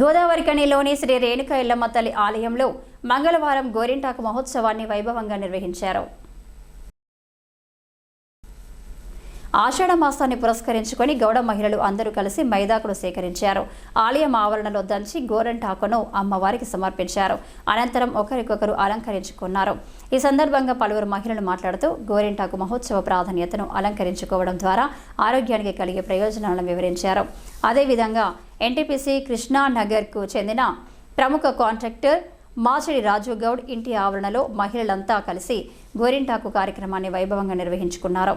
గోదావరికణిలోని శ్రీ రేణుక ఎల్లమ్మ తల్లి ఆలయంలో మంగళవారం గోరింటాకు మహోత్సవాన్ని వైభవంగా నిర్వహించారు. ఆషాఢ మాసాన్ని పురస్కరించుకొని గౌడ మహిళలు అందరూ కలిసి మైదాకులు సేకరించారు. ఆలయం ఆవరణలో దంచి గోరంటాకును అమ్మవారికి సమర్పించారు. అనంతరం ఒకరికొకరు అలంకరించుకున్నారు. ఈ సందర్భంగా పలువురు మహిళలు మాట్లాడుతూ గోరింటాకు మహోత్సవ ప్రాధాన్యతను అలంకరించుకోవడం ద్వారా ఆరోగ్యానికి కలిగే ప్రయోజనాలను వివరించారు. అదేవిధంగా ఎన్టీపీసీ కృష్ణానగర్కు చెందిన ప్రముఖ కాంట్రాక్టర్ మాచడి రాజు గౌడ్ ఇంటి ఆవరణలో మహిళలంతా కలిసి గోరింటాకు కార్యక్రమాన్ని వైభవంగా నిర్వహించుకున్నారు.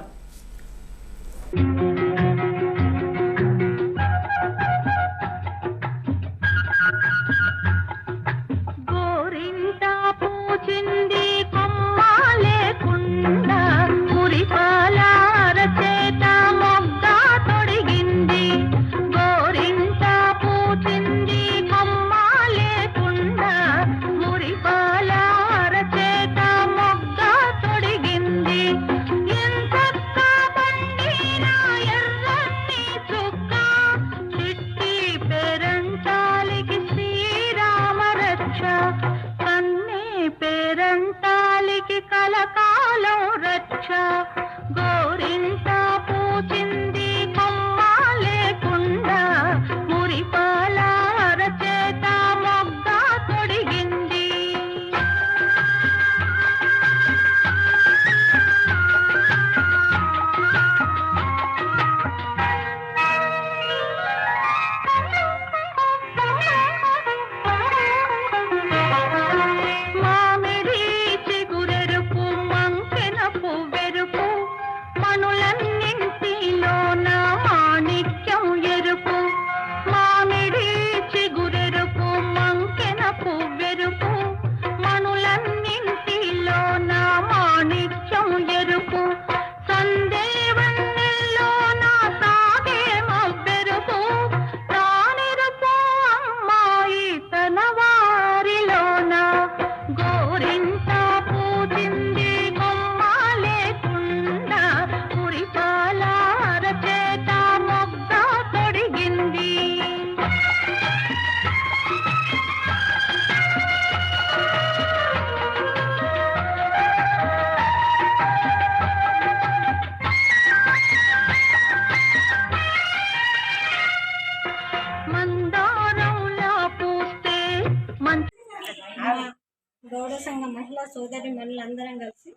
సంఘ మహిళా సోదరి మనులందరం కలిసి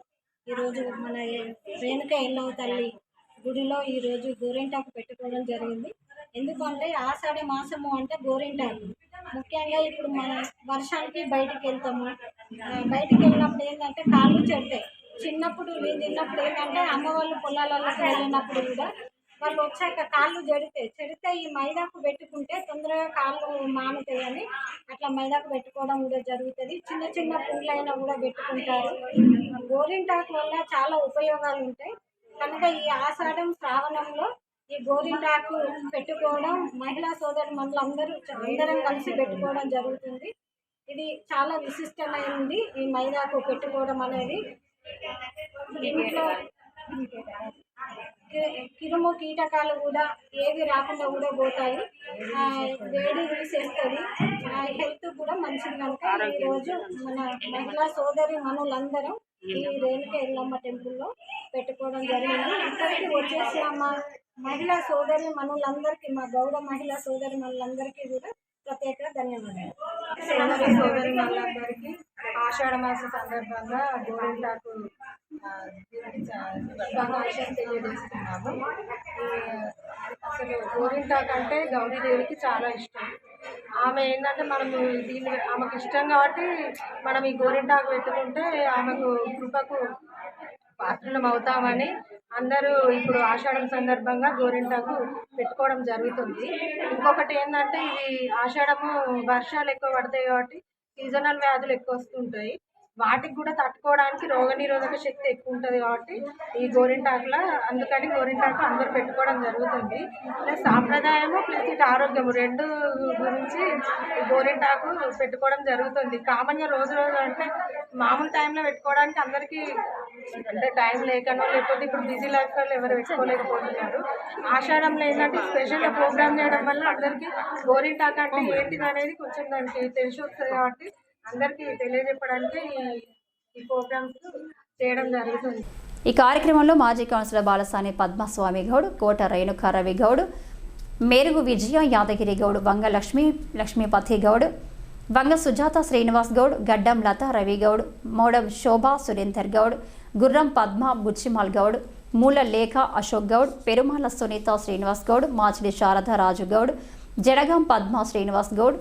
ఈరోజు మన రేణుక ఎల్లవ తల్లి గుడిలో ఈరోజు గోరింటాకు పెట్టుకోవడం జరిగింది. ఎందుకంటే ఆషాఢ మాసము అంటే గోరింటాకు. ముఖ్యంగా ఇప్పుడు మన వర్షానికి బయటికి వెళ్తాము. బయటికి వెళ్ళినప్పుడు ఏంటంటే కాళ్ళు చెడతాయి. చిన్నప్పుడు నేను చిన్నప్పుడు ఏంటంటే అమ్మ వాళ్ళు పొలాలకు వెళ్ళినప్పుడు కూడా వాళ్ళు వచ్చాక కాళ్ళు జడితే చెడితే ఈ మైదాకు పెట్టుకుంటే తొందరగా కాళ్ళు మానుతాయని అట్లా మైదాకు పెట్టుకోవడం కూడా జరుగుతుంది. చిన్న చిన్న పుండ్లైనా కూడా పెట్టుకుంటారు. గోరింటాకు వల్ల చాలా ఉపయోగాలు ఉంటాయి. కనుక ఈ ఆషాఢం శ్రావణంలో ఈ గోరింటాకు పెట్టుకోవడం మహిళా సోదరు అందరూ అందరం కలిసి పెట్టుకోవడం జరుగుతుంది. ఇది చాలా విశిష్టమైనది ఈ మైదాకు పెట్టుకోవడం అనేది. దీంట్లో కిరుము కీటకాలు కూడా ఏవి రాకుండా కూడా పోతాయి. ఆ, వేడి చేస్తుంది. హెల్త్ కూడా మంచిది కనుక ఈరోజు మన మహిళా సోదరి మనులందరం ఈ రేణుక ఎల్లమ్మ టెంపుల్లో పెట్టుకోవడం జరిగింది. ఇక్కడికి వచ్చేసి మా మహిళా సోదరి మనులందరికీ మా గౌడ మహిళా సోదరి మనులందరికీ కూడా ప్రత్యేక ధన్యవాదాలు. సోదరి సోదరి వాళ్ళందరికీ ఆషాఢ మాస సందర్భంగా గోరింటాకు శుభాకాంక్షలు తెలియజేస్తున్నాము అసలు గోరింటాకు అంటే గౌరీదేవికి చాలా ఇష్టం. ఆమె ఏంటంటే మనము దీన్ని ఆమెకు ఇష్టం కాబట్టి మనం ఈ గోరింటాకు పెట్టుకుంటే ఆమెకు కృపకు పాత్రలం అవుతామని అందరూ ఇప్పుడు ఆషాఢం సందర్భంగా గోరింటాకు పెట్టుకోవడం జరుగుతుంది. ఇంకొకటి ఏంటంటే ఇది ఆషాఢము వర్షాలు ఎక్కువ పడతాయి కాబట్టి సీజనల్ వ్యాధులు ఎక్కువ వస్తుంటాయి. వాటికి కూడా తట్టుకోవడానికి రోగనిరోధక శక్తి ఎక్కువ ఉంటుంది కాబట్టి ఈ గోరింటాకుల అందుకని గోరింటాకు అందరూ పెట్టుకోవడం జరుగుతుంది. ప్లస్ సాంప్రదాయము ప్లస్ ఇటు ఆరోగ్యము. రెండు గురించి గోరింటాకు పెట్టుకోవడం జరుగుతుంది. కామన్గా రోజు రోజు అంటే మామూలు టైంలో పెట్టుకోవడానికి అందరికీ అంటే టైం లేకనో లేకపోతే ఇప్పుడు బిజీ లైఫ్ వాళ్ళు ఎవరు పెట్టుకోలేకపోతున్నారు. ఆషాఢంలో ఏంటంటే స్పెషల్గా ప్రోగ్రామ్ చేయడం వల్ల అందరికీ గోరింటాకు అంటే ఏంటిది అనేది కొంచెం దానికి తెలిసి వస్తుంది కాబట్టి అందరికీ తెలియజెప్పడానికి ఈ- ప్రోగ్రామ్స్ చేయడం జరుగుతుంది. ఈ కార్యక్రమంలో మాజీ కౌన్సిలర్ బాలసాని పద్మస్వామి గౌడ్ కోట రేణుకా రవి గౌడ్ మేరుగు విజయ యాదగిరి గౌడ్ వంగ లక్ష్మి లక్ష్మీపతి గౌడ్ వంగ సుజాత శ్రీనివాస్ గౌడ్ గడ్డం లత రవి గౌడ్ మోడం శోభా సురేందర్ గౌడ్ గుర్రం పద్మ బుచ్చిమాల్ గౌడ్ మూల లేఖ అశోక్ గౌడ్ పెరుమాల సునీత శ్రీనివాస్ గౌడ్ మాచిడి శారద రాజు గౌడ్ జడగం పద్మ శ్రీనివాస్ గౌడ్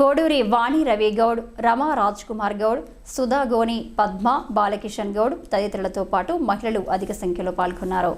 కోడూరి వాణి రవి గౌడ్ రమా రాజ్ కుమార్ గౌడ్ సుధా గోని పద్మ బాలకిషన్ గౌడ్ తదితరులతో పాటు మహిళలు అధిక సంఖ్యలో పాల్గొన్నారు.